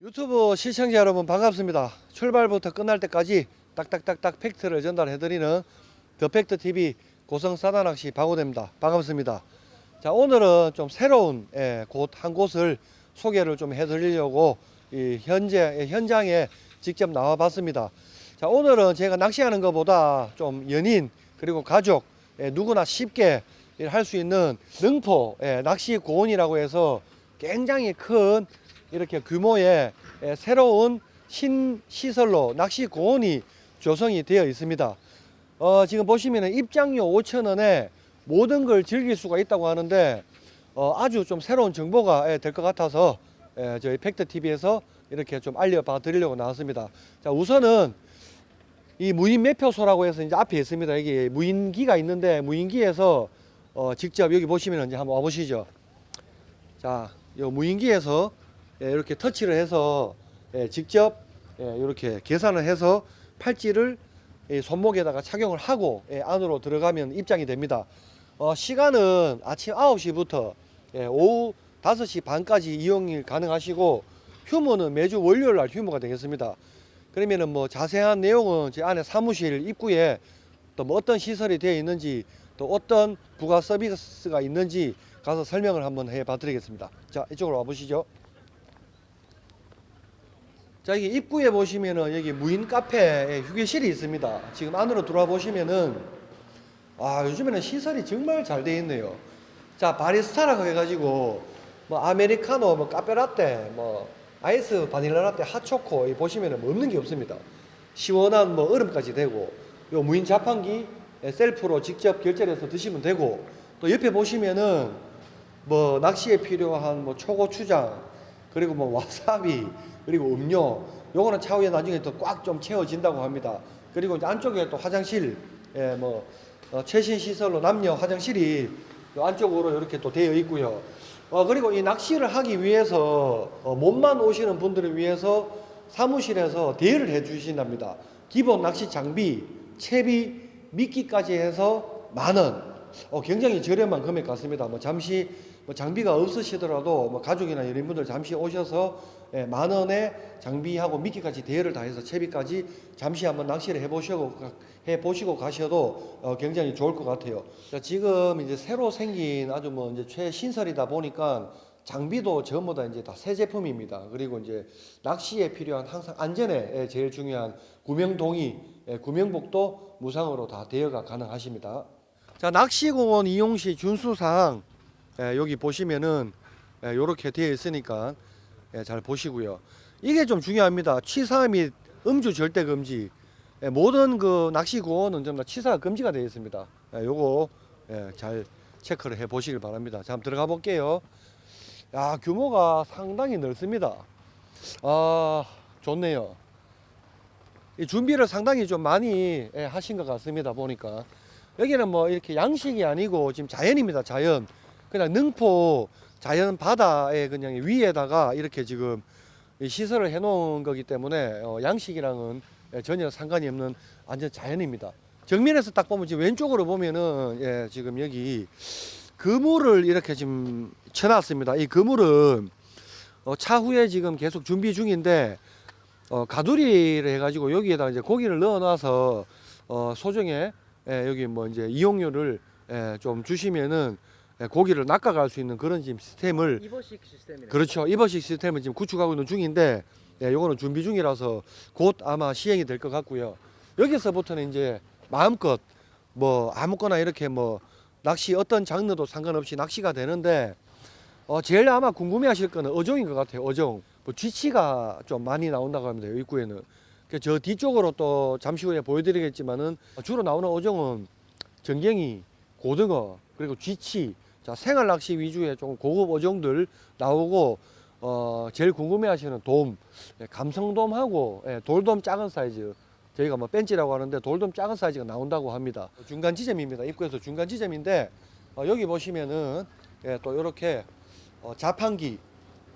유튜브 시청자 여러분 반갑습니다. 출발부터 끝날 때까지 딱딱딱딱 팩트를 전달해드리는 더 팩트 TV 고성 사다낚시 박호대입니다. 반갑습니다. 자 오늘은 좀 새로운 예, 곳한 곳을 소개를 좀 해드리려고 이 현재 예, 현장에 직접 나와봤습니다. 자 오늘은 제가 낚시하는 것보다 좀 연인 그리고 가족 예, 누구나 쉽게 할 수 있는 능포 예, 낚시 고원이라고 해서 굉장히 큰 이렇게 규모의 예, 새로운 신 시설로 낚시 고원이 조성이 되어 있습니다. 어, 지금 보시면은 입장료 5천 원에 모든 걸 즐길 수가 있다고 하는데 어, 아주 좀 새로운 정보가 예, 될것 같아서 예, 저희 팩트 TV에서 이렇게 좀 알려봐 드리려고 나왔습니다. 자 우선은 이 무인 매표소라고 해서 이제 앞에 있습니다. 여기 무인기가 있는데 무인기에서 어, 직접 여기 보시면 이제 한번 와보시죠. 자, 이 무인기에서 예, 이렇게 터치를 해서 예, 직접 예, 이렇게 계산을 해서 팔찌를 이 손목에다가 착용을 하고 예, 안으로 들어가면 입장이 됩니다. 어, 시간은 아침 9시부터 예, 오후 5시 반까지 이용이 가능하시고 휴무는 매주 월요일 날 휴무가 되겠습니다. 그러면은 뭐 자세한 내용은 제 안에 사무실 입구에 또 뭐 어떤 시설이 되어 있는지 또 어떤 부가 서비스가 있는지 가서 설명을 한번 해 봐 드리겠습니다. 자, 이쪽으로 와 보시죠. 자, 여기 입구에 보시면은 여기 무인 카페 휴게실이 있습니다. 지금 안으로 들어와 보시면은 아, 요즘에는 시설이 정말 잘 돼 있네요. 자, 바리스타라고 해가지고 뭐 아메리카노, 뭐 카페라떼, 뭐 아이스 바닐라 라떼, 핫초코 이 보시면은 뭐 없는 게 없습니다. 시원한 뭐 얼음까지 되고 요 무인 자판기 예, 셀프로 직접 결제를 해서 드시면 되고 또 옆에 보시면은 뭐 낚시에 필요한 뭐 초고추장 그리고 뭐 와사비 그리고 음료 요거는 차후에 나중에 또 꽉 좀 채워진다고 합니다. 그리고 이제 안쪽에 또 화장실 예, 뭐 어, 최신 시설로 남녀 화장실이 요 안쪽으로 이렇게 또 되어 있고요. 어, 그리고 이 낚시를 하기 위해서 어, 몸만 오시는 분들을 위해서 사무실에서 대여를 해 주신답니다. 기본 낚시 장비, 채비, 미끼까지 해서 만 원. 어, 굉장히 저렴한 금액 같습니다. 뭐 잠시 뭐 장비가 없으시더라도 뭐 가족이나 연인분들 잠시 오셔서 예, 만 원에 장비하고 미끼까지 대여를 다 해서 채비까지 잠시 한번 낚시를 해보시고 가- 해보시고 가셔도 어, 굉장히 좋을 것 같아요. 자, 지금 이제 새로 생긴 아주 뭐 이제 최신설이다 보니까 장비도 전부 다 이제 다 새 제품입니다. 그리고 이제 낚시에 필요한 항상 안전에 예, 제일 중요한 구명 동의, 예, 구명복도 무상으로 다 대여가 가능하십니다. 자, 낚시공원 이용 시 준수 사항 예, 여기 보시면은 이렇게 되어 있으니까 예, 잘 보시고요. 이게 좀 중요합니다. 취사 및 음주 절대 금지. 예, 모든 그 낚시공원은 전부 다 취사가 금지가 되어 있습니다. 예, 요거 예, 잘 체크를 해 보시길 바랍니다. 자, 한번 들어가 볼게요. 야, 규모가 상당히 넓습니다. 아, 좋네요. 이 준비를 상당히 좀 많이 예, 하신 것 같습니다. 보니까 여기는 뭐 이렇게 양식이 아니고 지금 자연입니다. 자연. 그냥 능포 자연 바다에 그냥 위에다가 이렇게 지금 이 시설을 해 놓은 거기 때문에 어, 양식이랑은 예, 전혀 상관이 없는 완전 자연입니다. 정면에서 딱 보면 지금 왼쪽으로 보면은 예, 지금 여기 그물을 이렇게 지금 쳐놨습니다. 이 그물은 어, 차후에 지금 계속 준비 중인데 어, 가두리를 해가지고 여기에다 이제 고기를 넣어놔서 어, 소정에 예, 여기 뭐 이제 이용료를 예, 좀 주시면은 예, 고기를 낚아갈 수 있는 그런 지금 시스템을 이버식 시스템이네. 그렇죠 이버식 시스템을 지금 구축하고 있는 중인데 예, 요거는 준비 중이라서 곧 아마 시행이 될 것 같고요. 여기서부터는 이제 마음껏 뭐 아무거나 이렇게 뭐 낚시 어떤 장르도 상관없이 낚시가 되는데 어 제일 아마 궁금해하실 거는 어종인 것 같아요. 어종. 뭐 쥐치가 좀 많이 나온다고 합니다. 요 입구에는. 그저 뒤쪽으로 또 잠시 후에 보여드리겠지만은 주로 나오는 어종은 전갱이, 고등어, 그리고 쥐치. 자 생활 낚시 위주의 좀 고급 어종들 나오고 어 제일 궁금해하시는 돔, 예, 감성돔하고 예, 돌돔 작은 사이즈. 저희가 뭐 벤치라고 하는데 돌돔 작은 사이즈가 나온다고 합니다. 중간 지점입니다. 입구에서 중간 지점인데 어, 여기 보시면은 예, 또 이렇게 어, 자판기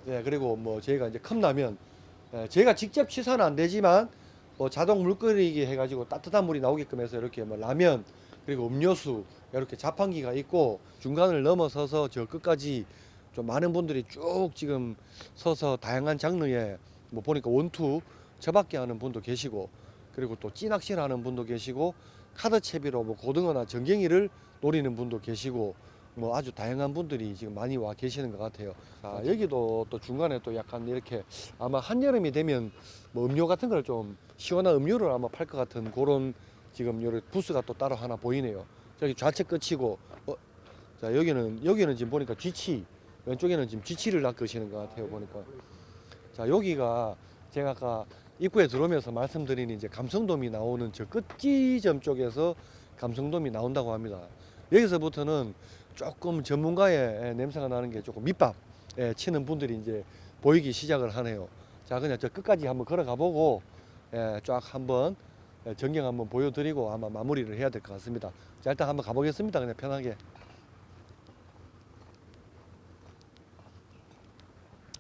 예, 그리고 뭐 저희가 이제 컵라면 예, 저희가 직접 취사는 안 되지만 뭐 자동 물 끓이기 해가지고 따뜻한 물이 나오게끔 해서 이렇게 뭐 라면 그리고 음료수 이렇게 자판기가 있고 중간을 넘어서서 저 끝까지 좀 많은 분들이 쭉 지금 서서 다양한 장르의 뭐 보니까 원투 저밖에 하는 분도 계시고 그리고 또 찌낚시를 하는 분도 계시고 카드 채비로 뭐 고등어나 전갱이를 노리는 분도 계시고 뭐 아주 다양한 분들이 지금 많이 와 계시는 것 같아요. 자, 여기도 또 중간에 또 약간 이렇게 아마 한여름이 되면 뭐 음료 같은 걸 좀 시원한 음료를 아마 팔 것 같은 그런 지금 요런 부스가 또 따로 하나 보이네요. 저기 좌측 끝이고 어, 자 여기는 여기는 지금 보니까 쥐치 왼쪽에는 지금 쥐치를 낚으시는 것 같아요 보니까 자 여기가 제가 아까 입구에 들어오면서 말씀드린 이제 감성돔이 나오는 저 끝지점 쪽에서 감성돔이 나온다고 합니다. 여기서부터는 조금 전문가의 냄새가 나는 게 조금 밑밥 예, 치는 분들이 이제 보이기 시작을 하네요. 자 그냥 저 끝까지 한번 걸어가 보고 예, 쫙 한번 예, 전경 한번 보여드리고 아마 마무리를 해야 될 것 같습니다. 자 일단 한번 가보겠습니다. 그냥 편하게.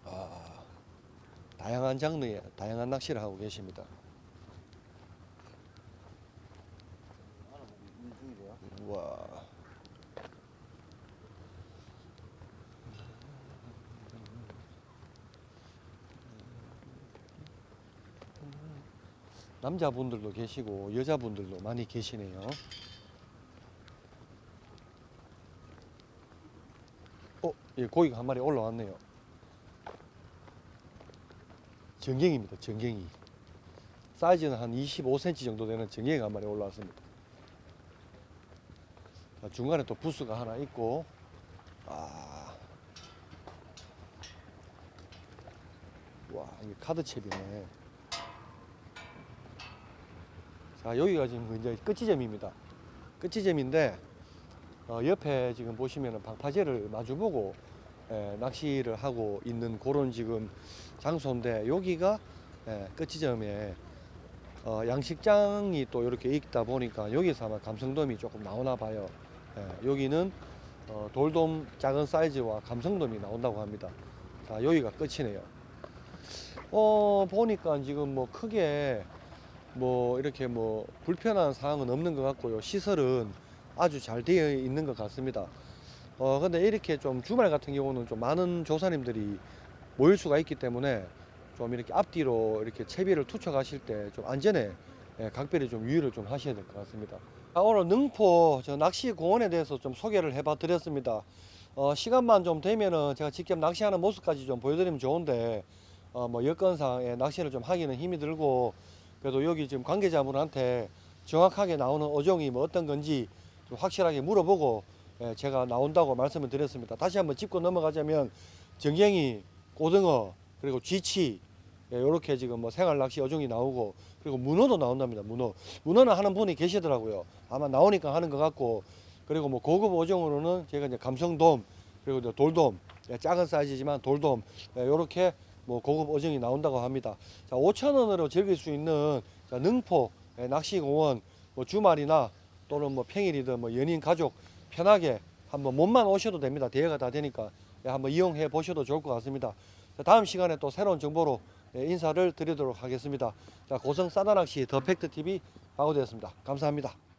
아, 다양한 장르의 다양한 낚시를 하고 계십니다. 와. 남자분들도 계시고 여자분들도 많이 계시네요. 어, 예, 고기가 한 마리 올라왔네요. 전갱입니다. 전갱이. 사이즈는 한 25cm 정도 되는 전갱이가 한 마리 올라왔습니다. 자, 중간에 또 부스가 하나 있고, 아, 와, 이게 카드 챕이네. 자, 여기가 지금 이제 끝지점입니다. 끝지점인데, 어, 옆에 지금 보시면은 방파제를 마주보고 예, 낚시를 하고 있는 그런 지금 장소인데 여기가 예, 끝지점에 어, 양식장이 또 이렇게 있다 보니까 여기서 아마 감성돔이 조금 나오나 봐요. 예, 여기는 어, 돌돔 작은 사이즈와 감성돔이 나온다고 합니다. 자, 여기가 끝이네요. 어, 보니까 지금 뭐 크게 뭐 이렇게 뭐 불편한 사항은 없는 것 같고요. 시설은 아주 잘 되어 있는 것 같습니다. 어, 근데 이렇게 좀 주말 같은 경우는 좀 많은 조사님들이 모일 수가 있기 때문에 좀 이렇게 앞뒤로 이렇게 채비를 투척 하실 때 좀 안전에 예, 각별히 좀 유의를 좀 하셔야 될 것 같습니다. 아, 오늘 능포 저 낚시 공원에 대해서 좀 소개를 해봐 드렸습니다. 어, 시간만 좀 되면은 제가 직접 낚시하는 모습까지 좀 보여드리면 좋은데 어, 뭐 여건상 예, 낚시를 좀 하기는 힘이 들고 그래도 여기 지금 관계자분한테 정확하게 나오는 어종이 뭐 어떤 건지 좀 확실하게 물어보고 예, 제가 나온다고 말씀을 드렸습니다. 다시 한번 짚고 넘어가자면 정갱이, 고등어, 그리고 쥐치 이렇게 지금 뭐 생활 낚시 어종이 나오고 그리고 문어도 나온답니다. 문어. 문어는 하는 분이 계시더라고요. 아마 나오니까 하는 것 같고 그리고 뭐 고급 어종으로는 제가 이제 감성돔 그리고 이제 돌돔 예, 작은 사이즈지만 돌돔 이렇게 뭐 고급 어종이 나온다고 합니다. 자, 5천 원으로 즐길 수 있는 자, 능포 예, 낚시공원 뭐 주말이나 또는 뭐 평일이든 뭐 연인 가족 편하게 한번 몸만 오셔도 됩니다. 대여가 다 되니까 예, 한번 이용해 보셔도 좋을 것 같습니다. 자, 다음 시간에 또 새로운 정보로 예, 인사를 드리도록 하겠습니다. 자, 고성 싸다낚시 더 팩트 TV 박우되었습니다. 감사합니다.